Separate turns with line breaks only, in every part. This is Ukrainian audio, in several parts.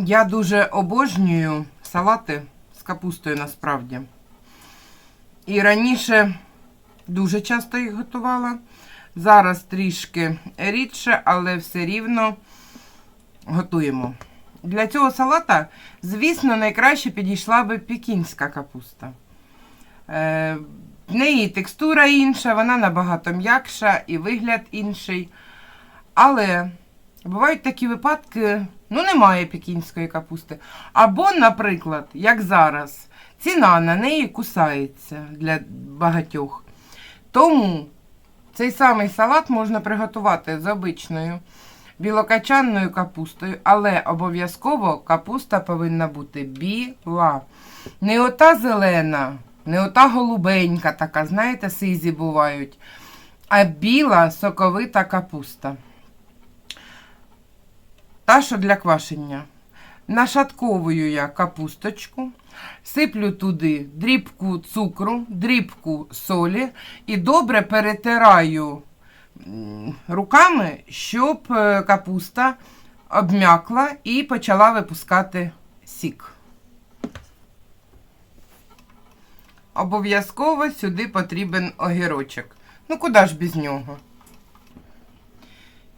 Я дуже обожнюю салати з капустою насправді. І раніше дуже часто їх готувала. Зараз трішки рідше, але все рівно готуємо. Для цього салата, звісно, найкраще підійшла би пекінська капуста. Е, в неї текстура інша, вона набагато м'якша і вигляд інший. Але бувають такі випадки, ну немає пекінської капусти. Або, наприклад, як зараз, ціна на неї кусається для багатьох. Тому цей самий салат можна приготувати з обичною білокачанною капустою, але обов'язково капуста повинна бути біла. Не ота зелена, не ота голубенька, така, знаєте, сизі бувають, а біла соковита капуста. Та, що для квашення. Нашатковую я капусточку, сиплю туди дрібку цукру, дрібку солі і добре перетираю руками, щоб е, капуста обм'якла і почала випускати сік. Обов'язково сюди потрібен огірочок. Ну куди ж без нього?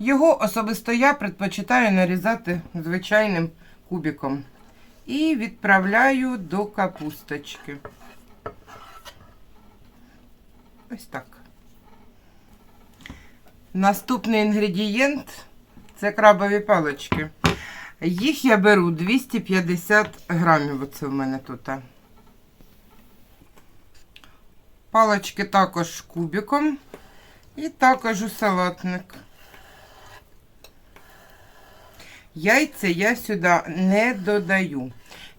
Його особисто я предпочитаю нарізати звичайним кубиком. І відправляю до капусточки. Ось так. Наступний інгредієнт це крабові палички. Їх я беру 250 грамів. Оце в мене тут. Палички також кубиком. І також у салатник. Яйця я сюди не додаю.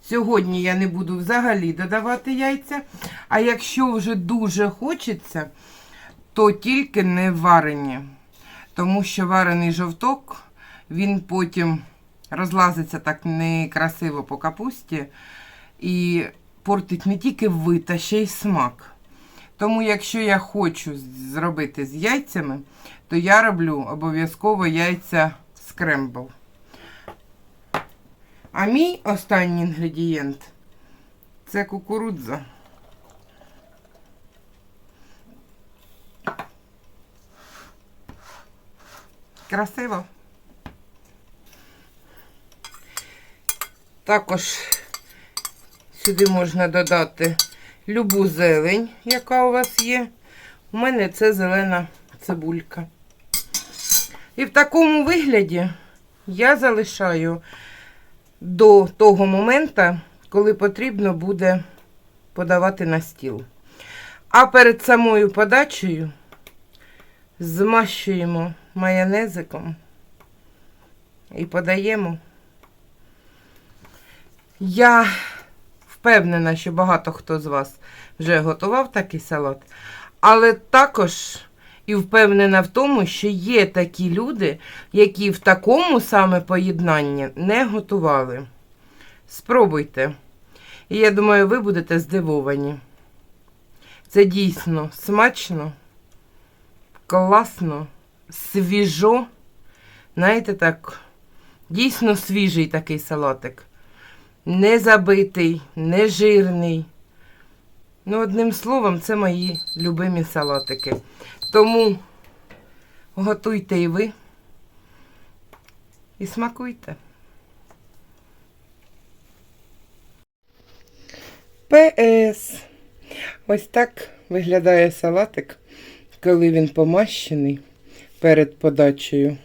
Сьогодні я не буду взагалі додавати яйця. А якщо вже дуже хочеться, то тільки не варені. Тому що варений жовток, він потім розлазиться так некрасиво по капусті і портить не тільки вид, а ще й смак. Тому, якщо я хочу зробити з яйцями, то я роблю обов'язково яйця скрембл. А мій останній інгредієнт це кукурудза. Красиво. Також сюди можна додати любу зелень, яка у вас є. У мене це зелена цибулька. І в такому вигляді я залишаю до того моменту, коли потрібно буде подавати на стіл. А перед самою подачею змащуємо майонезиком і подаємо. Я впевнена, що багато хто з вас вже готував такий салат, але також і впевнена в тому, що є такі люди, які в такому саме поєднанні не готували. Спробуйте. І я думаю, ви будете здивовані. Це дійсно смачно, класно, свіжо. Знаєте, так, дійсно свіжий такий салатик. Не забитий, не жирний. Ну, одним словом, це мої любимі салатики. Тому готуйте і ви і смакуйте. ПС. Ось так виглядає салатик, коли він помащений перед подачею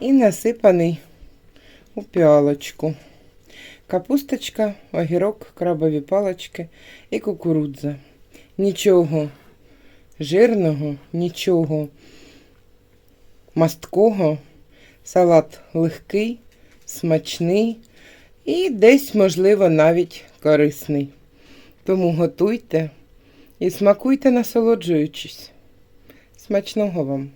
і насипаний у піалочку. Капусточка, огірок, крабові палочки і кукурудза. Нічого жирного, нічого масткого. Салат легкий, смачний і десь, можливо, навіть корисний. Тому готуйте і смакуйте, насолоджуючись. Смачного вам!